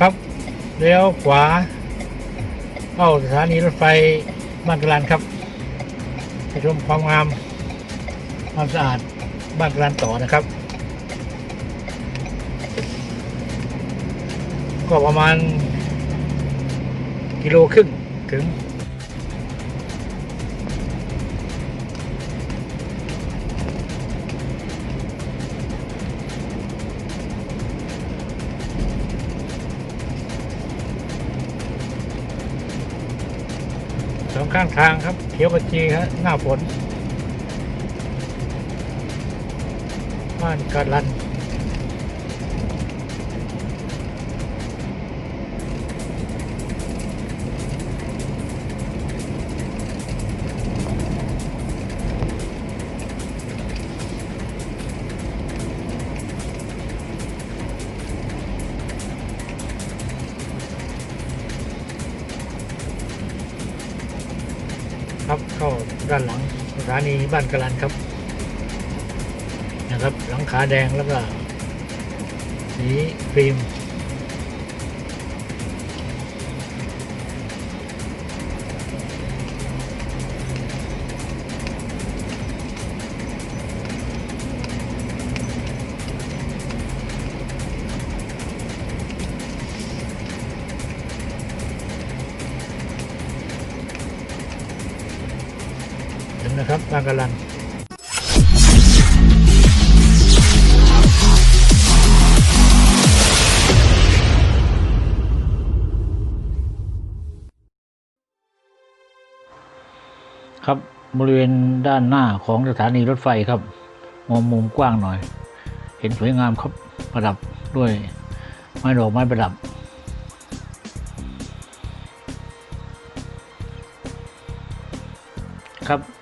ครับเลี้ยวขวาเข้าสถานีรถไฟบ้านกลันครับไปชมความงามความสะอาดบ้านกลันต่อนะครับ ก็ประมาณกิโลครึ่งถึง องข้างทางครับ เขียวกระจีครับหน้าฝนบ้านกาลัน ครับเข้าด้านหลังสถานีบ้านกะลันครับ นะครับ หลังคาแดงแล้วก็สีครีม นะครับบางกะลันครับบริเวณด้านหน้าของสถานีรถไฟครับมองมุมกว้างหน่อย เห็นสวยงามครับประดับด้วยไม้ดอกไม้ประดับ ครับ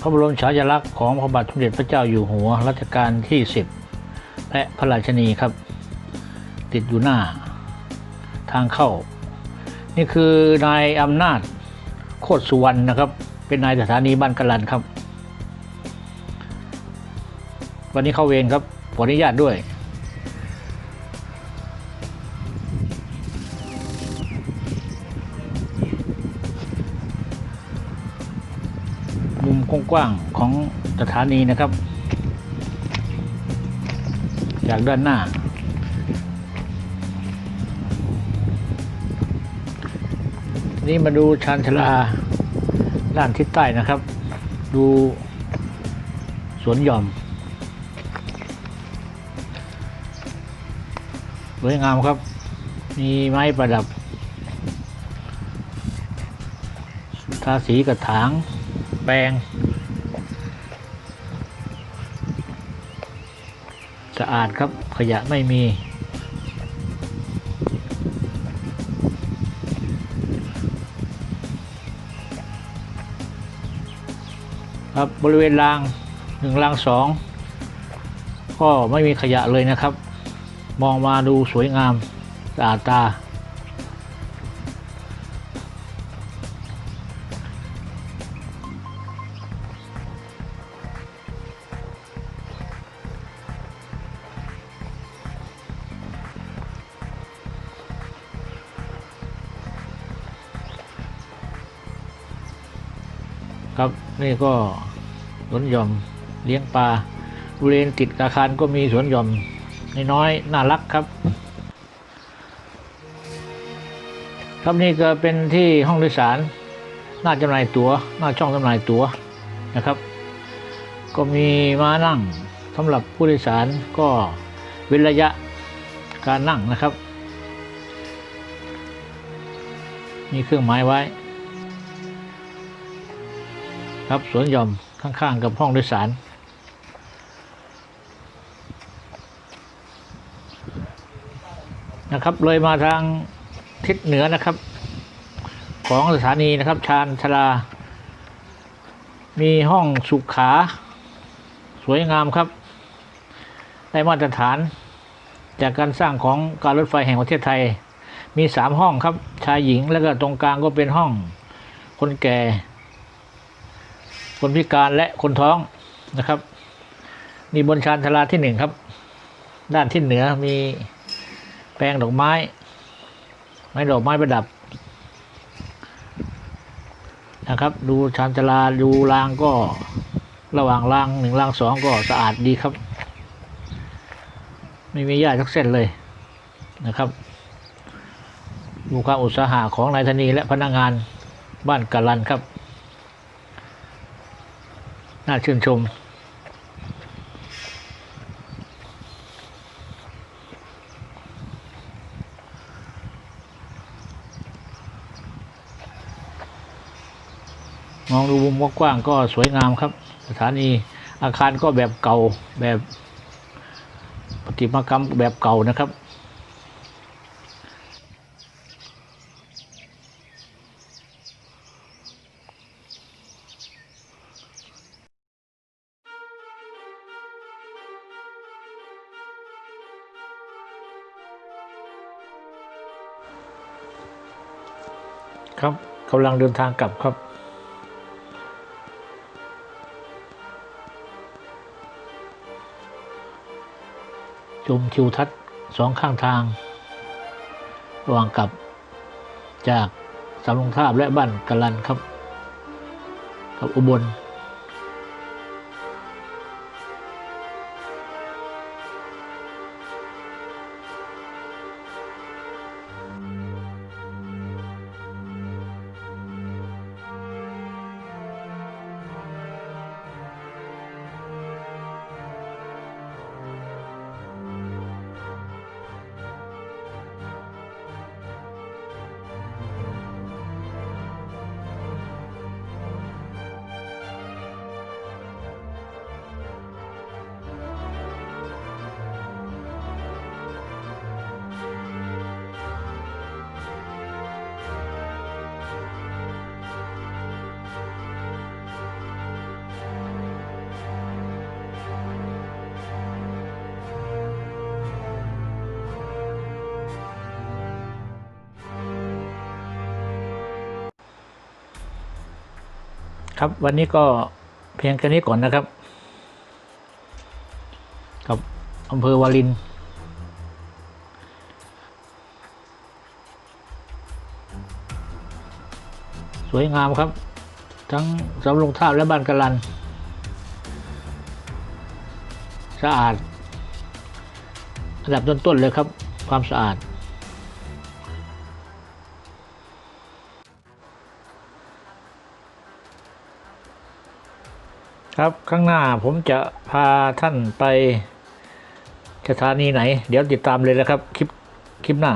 พระบรมฉายาลักษณ์ของพระบาทสมเด็จพระเจ้าอยู่หัวรัชกาลที่ 10 และพระราชนีครับ ติดอยู่หน้าทางเข้า นี่คือนายอำนาจโคตรสุวรรณนะครับ เป็นนายสถานีบ้านกะลันครับ วันนี้เข้าเวรครับขออนุญาตด้วย กว้างๆของสถานีนะครับ จากด้านหน้า นี่มาดูชานชลาด้านทิศใต้นะครับ ดูสวนหย่อมสวยงามครับ มีไม้ประดับ ทาสีกระถาง ปลง สะอาดครับขยะไม่มี ครับบริเวณรางหนึ่งรางสองก็ไม่มีขยะเลยนะครับ มองมาดูสวยงามสะอาดตา ครับ นี่ก็สวนหย่อมเลี้ยงปลาบริเวณติดอาคารก็มีสวนหย่อมน้อยๆน่ารักครับ ครับนี่ก็เป็นที่ห้องโดยสาร หน้าจำหน่ายตัว๋ว หน้าช่องจำหน่ายตั๋วนะครับ ก็มีม้านั่งสำหรับผู้โดยสารก็เว้นระยะการนั่งนะครับ มีเครื่องหมายไว้ ครับสวนหย่อมข้างๆกับห้องโดยสาร นะครับเลยมาทางทิศเหนือนะครับ ของสถานีนะครับ ชานชลา มีห้องสุขา สวยงามครับ ได้มาตรฐานจากการสร้างของการรถไฟแห่งประเทศไทย มีสามห้องครับ ชายหญิงแล้วก็ตรงกลางก็เป็นห้องคนแก่ คนพิการและคนท้องนะครับนี่บนชานชาลาที่หนึ่งครับ ด้านทิศเหนือมีแปลงดอกไม้ ไม้ดอกไม้ประดับนะครับ ดูชานชาลาดูรางก็ระหว่างรางหนึ่งรางสองก็สะอาดดีครับ ไม่มีหญ้าสักเส้นเลยนะครับ ดูความอุตสาหะของนายธนีและพนักงานบ้านกาลันครับ น่าชื่นชม มองดูมุมกว้างก็สวยงามครับ สถานีอาคารก็แบบเก่าแบบปฏิมากรรมแบบเก่านะครับ กำลังเดินทางกลับครับ ชมทิวทัศน์สองข้างทาง ระหว่างกลับจากสำโรงทาบและบ้านกะลันครับ กับอุบล ครับวันนี้ก็เพียงแค่นี้ก่อนนะครับ กับอำเภอวารินสวยงามครับ ทั้งสำโรงท่าและบ้านกะลันสะอาดอันดับต้นๆเลยครับ ความสะอาด ครับข้างหน้าผมจะพาท่านไปสถานีไหน เดี๋ยวติดตามเลยนะครับ คลิปคลิปหน้า